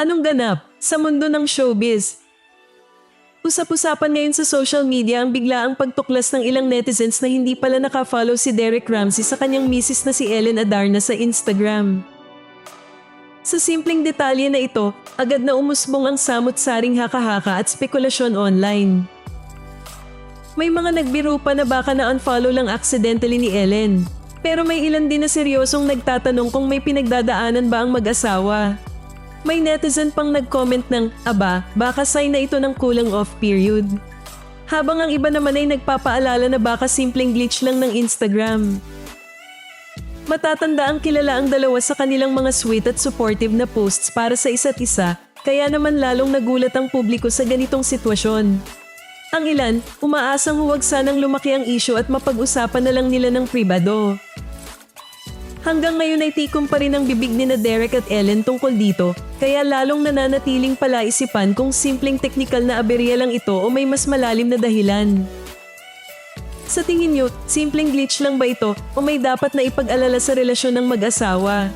Anong ganap sa mundo ng showbiz? Usap-usapan ngayon sa social media ang biglaang pagtuklas ng ilang netizens na hindi pala nakafollow si Derek Ramsey sa kanyang misis na si Ellen Adarna sa Instagram. Sa simpleng detalye na ito, agad na umusbong ang samot-saring haka-haka at spekulasyon online. May mga nagbiro pa na baka na-unfollow lang accidentally ni Ellen. Pero may ilan din na seryosong nagtatanong kung may pinagdadaanan ba ang mag-asawa. May netizen pang nag-comment ng, aba, baka sign na ito ng kulang off period. Habang ang iba naman ay nagpapaalala na baka simpleng glitch lang ng Instagram. Matatanda ang kilala ang dalawa sa kanilang mga sweet at supportive na posts para sa isa't isa, kaya naman lalong nagulat ang publiko sa ganitong sitwasyon. Ang ilan, umaasang huwag sanang lumaki ang issue at mapag-usapan na lang nila ng pribado. Hanggang ngayon ay tikom pa rin ang bibig ni na Derek at Ellen tungkol dito, kaya lalong nananatiling palaisipan kung simpleng teknikal na aberya lang ito o may mas malalim na dahilan. Sa tingin nyo, simpleng glitch lang ba ito o may dapat na ipag-alala sa relasyon ng mag-asawa?